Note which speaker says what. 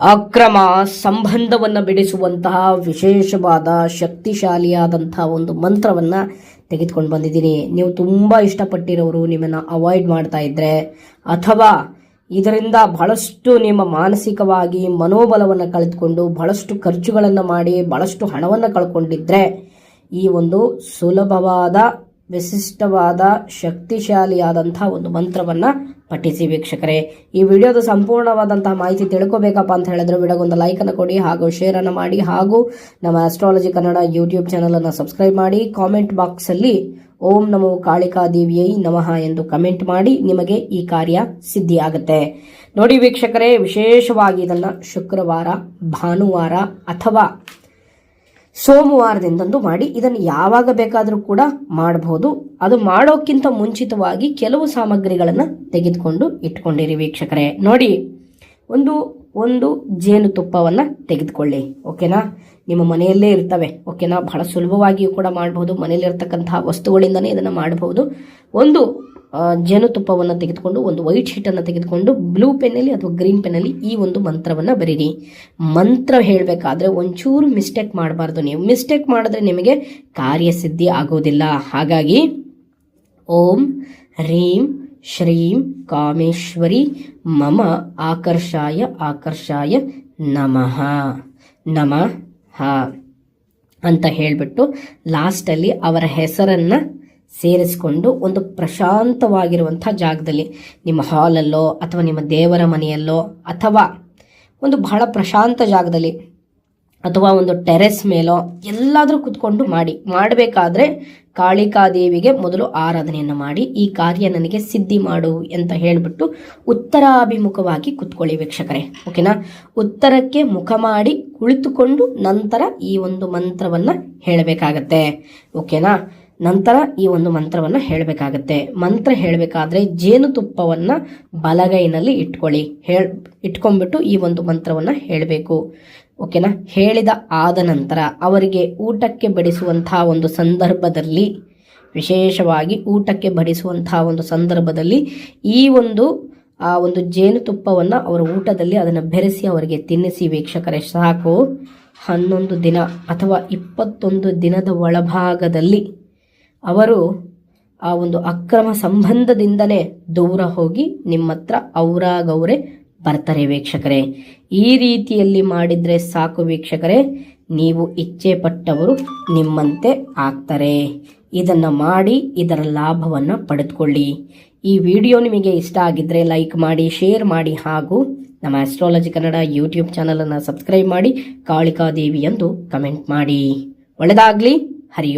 Speaker 1: ಅಕ್ರಮ ಸಂಬಂಧವನ್ನು ಬಿಡಿಸುವಂತಹ ವಿಶೇಷವಾದ ಶಕ್ತಿಶಾಲಿಯಾದಂತಹ ಒಂದು ಮಂತ್ರವನ್ನು ತೆಗೆದುಕೊಂಡು ಬಂದಿದ್ದೀನಿ. ನೀವು ತುಂಬ ಇಷ್ಟಪಟ್ಟಿರೋರು ನಿಮ್ಮನ್ನು ಅವಾಯ್ಡ್ ಮಾಡ್ತಾ ಇದ್ರೆ, ಅಥವಾ ಇದರಿಂದ ಬಹಳಷ್ಟು ನಿಮ್ಮ ಮಾನಸಿಕವಾಗಿ ಮನೋಬಲವನ್ನು ಕಳೆದುಕೊಂಡು ಬಹಳಷ್ಟು ಖರ್ಚುಗಳನ್ನು ಮಾಡಿ ಬಹಳಷ್ಟು ಹಣವನ್ನು ಕಳ್ಕೊಂಡಿದ್ರೆ, ಈ ಒಂದು ಸುಲಭವಾದ ವಿಶಿಷ್ಟವಾದ ಶಕ್ತಿಶಾಲಿಯಾದಂತಹ ಒಂದು ಮಂತ್ರವನ್ನ ಪಠಿಸಿ ವೀಕ್ಷಕರೇ. ಈ ವಿಡಿಯೋದ ಸಂಪೂರ್ಣವಾದಂತಹ ಮಾಹಿತಿ ತಿಳ್ಕೊಬೇಕಪ್ಪ ಅಂತ ಹೇಳಿದ್ರೆ ವಿಡಿಯೋಗೊಂದು ಲೈಕ್ ಅನ್ನು ಕೊಡಿ ಹಾಗೂ ಶೇರ್ ಅನ್ನು ಮಾಡಿ ಹಾಗೂ ನಮ್ಮ ಆಸ್ಟ್ರಾಲಜಿ ಕನ್ನಡ ಯೂಟ್ಯೂಬ್ ಚಾನಲ್ ಅನ್ನು ಸಬ್ಸ್ಕ್ರೈಬ್ ಮಾಡಿ. ಕಾಮೆಂಟ್ ಬಾಕ್ಸ್ ಅಲ್ಲಿ ಓಂ ನಮೋ ಕಾಳಿಕಾ ದೇವಿಯೈ ನಮಃ ಎಂದು ಕಮೆಂಟ್ ಮಾಡಿ. ನಿಮಗೆ ಈ ಕಾರ್ಯ ಸಿದ್ಧಿಯಾಗುತ್ತೆ. ನೋಡಿ ವೀಕ್ಷಕರೇ, ವಿಶೇಷವಾಗಿ ಇದನ್ನ ಶುಕ್ರವಾರ, ಭಾನುವಾರ ಅಥವಾ ಸೋಮವಾರದಿಂದಂದು ಮಾಡಿ, ಇದನ್ನು ಯಾವಾಗ ಬೇಕಾದರೂ ಕೂಡ ಮಾಡಬಹುದು. ಅದು ಮಾಡೋಕ್ಕಿಂತ ಮುಂಚಿತವಾಗಿ ಕೆಲವು ಸಾಮಗ್ರಿಗಳನ್ನು ತೆಗೆದುಕೊಂಡು ಇಟ್ಕೊಂಡಿರಿ ವೀಕ್ಷಕರೇ. ನೋಡಿ, ಒಂದು ಒಂದು ಜೇನುತುಪ್ಪವನ್ನು ತೆಗೆದುಕೊಳ್ಳಿ, ಓಕೆನಾ? ನಿಮ್ಮ ಮನೆಯಲ್ಲೇ ಇರ್ತವೆ, ಓಕೆನಾ? ಬಹಳ ಸುಲಭವಾಗಿಯೂ ಕೂಡ ಮಾಡಬಹುದು. ಮನೆಯಲ್ಲಿರ್ತಕ್ಕಂತಹ ವಸ್ತುಗಳಿಂದನೇ ಇದನ್ನು ಮಾಡಬಹುದು. ಒಂದು ಜೇನುತುಪ್ಪವನ್ನು ತೆಗೆದುಕೊಂಡು, ಒಂದು ವೈಟ್ ಶೀಟನ್ನು ತೆಗೆದುಕೊಂಡು ಬ್ಲೂ ಪೆನ್ನಲ್ಲಿ ಅಥವಾ ಗ್ರೀನ್ ಪೆನ್ನಲ್ಲಿ ಈ ಒಂದು ಮಂತ್ರವನ್ನು ಬರೀರಿ. ಮಂತ್ರ ಹೇಳಬೇಕಾದ್ರೆ ಒಂಚೂರು ಮಿಸ್ಟೇಕ್ ಮಾಡಬಾರ್ದು ನೀವು. ಮಿಸ್ಟೇಕ್ ಮಾಡಿದ್ರೆ ನಿಮಗೆ ಕಾರ್ಯಸಿದ್ಧಿ ಆಗೋದಿಲ್ಲ. ಹಾಗಾಗಿ, ಓಂ ಹ್ರೀಂ ಶ್ರೀಂ ಕಾಮೇಶ್ವರಿ ಮಮ ಆಕರ್ಷಾಯ ಆಕರ್ಷಾಯ ನಮಃ. ನಮಃ ಅಂತ ಹೇಳಿಬಿಟ್ಟು ಲಾಸ್ಟಲ್ಲಿ ಅವರ ಹೆಸರನ್ನು ಸೇರಿಸ್ಕೊಂಡು ಒಂದು ಪ್ರಶಾಂತವಾಗಿರುವಂಥ ಜಾಗದಲ್ಲಿ ನಿಮ್ಮ ಹಾಲಲ್ಲೋ ಅಥವಾ ನಿಮ್ಮ ದೇವರ ಮನೆಯಲ್ಲೋ ಅಥವಾ ಒಂದು ಬಹಳ ಪ್ರಶಾಂತ ಜಾಗದಲ್ಲಿ ಅಥವಾ ಒಂದು ಟೆರೆಸ್ ಮೇಲೋ ಎಲ್ಲಾದರೂ ಕುತ್ಕೊಂಡು ಮಾಡಿ, ಮಾಡಬೇಕಾದ್ರೆ ಕಾಳಿಕಾದೇವಿಗೆ ಮೊದಲು ಆರಾಧನೆಯನ್ನು ಮಾಡಿ, ಈ ಕಾರ್ಯ ನನಗೆ ಸಿದ್ಧಿ ಮಾಡು ಅಂತ ಹೇಳಿಬಿಟ್ಟು ಉತ್ತರಾಭಿಮುಖವಾಗಿ ಕುತ್ಕೊಳ್ಳಿ ವೀಕ್ಷಕರೇ, ಓಕೆನಾ? ಉತ್ತರಕ್ಕೆ ಮುಖ ಮಾಡಿ ಕುಳಿತುಕೊಂಡು ನಂತರ ಈ ಒಂದು ಮಂತ್ರವನ್ನ ಹೇಳಬೇಕಾಗತ್ತೆ, ಓಕೆನಾ? ನಂತರ ಈ ಒಂದು ಮಂತ್ರವನ್ನ ಹೇಳಬೇಕಾಗತ್ತೆ. ಮಂತ್ರ ಹೇಳಬೇಕಾದ್ರೆ ಜೇನುತುಪ್ಪವನ್ನ ಬಲಗೈನಲ್ಲಿ ಇಟ್ಕೊಳ್ಳಿ. ಹೇಳ್, ಇಟ್ಕೊಂಡ್ಬಿಟ್ಟು ಈ ಒಂದು ಮಂತ್ರವನ್ನ ಹೇಳಬೇಕು. ಓಕೆನಾ? ಹೇಳಿದ ಆದ ನಂತರ ಅವರಿಗೆ ಊಟಕ್ಕೆ ಬಡಿಸುವಂತಹ ಒಂದು ಸಂದರ್ಭದಲ್ಲಿ, ವಿಶೇಷವಾಗಿ ಊಟಕ್ಕೆ ಬಡಿಸುವಂತಹ ಒಂದು ಸಂದರ್ಭದಲ್ಲಿ ಈ ಒಂದು, ಆ ಒಂದು ಜೇನುತುಪ್ಪವನ್ನು ಅವರ ಊಟದಲ್ಲಿ ಅದನ್ನು ಬೆರೆಸಿ ಅವರಿಗೆ ತಿನ್ನಿಸಿ ವೀಕ್ಷಕರೇ, ಸಾಕು. ಹನ್ನೊಂದು ದಿನ ಅಥವಾ ಇಪ್ಪತ್ತೊಂದು ದಿನದ ಒಳಭಾಗದಲ್ಲಿ ಅವರು ಆ ಒಂದು ಅಕ್ರಮ ಸಂಬಂಧದಿಂದಲೇ ದೂರ ಹೋಗಿ ನಿಮ್ಮ ಹತ್ರ ಅವರಾಗವರೇ ಬರ್ತಾರೆ ವೀಕ್ಷಕರೇ. ಈ ರೀತಿಯಲ್ಲಿ ಮಾಡಿದ್ರೆ ಸಾಕು ವೀಕ್ಷಕರೇ, ನೀವು ಇಚ್ಛೆ ಪಟ್ಟವರು ನಿಮ್ಮಂತೆ ಆಗ್ತಾರೆ. ಇದನ್ನ ಮಾಡಿ ಇದರ ಲಾಭವನ್ನ ಪಡೆದುಕೊಳ್ಳಿ. ಈ ವಿಡಿಯೋ ನಿಮಗೆ ಇಷ್ಟ ಆಗಿದ್ರೆ ಲೈಕ್ ಮಾಡಿ, ಶೇರ್ ಮಾಡಿ ಹಾಗೂ ನಮ್ಮ ಆಸ್ಟ್ರಾಲಜಿ ಕನ್ನಡ ಯೂಟ್ಯೂಬ್ ಚಾನಲನ್ನು ಸಬ್ಸ್ಕ್ರೈಬ್ ಮಾಡಿ, ಕಾಳಿಕಾದೇವಿ ಎಂದು ಕಮೆಂಟ್ ಮಾಡಿ. ಒಳ್ಳೆದಾಗ್ಲಿ, ಹರಿ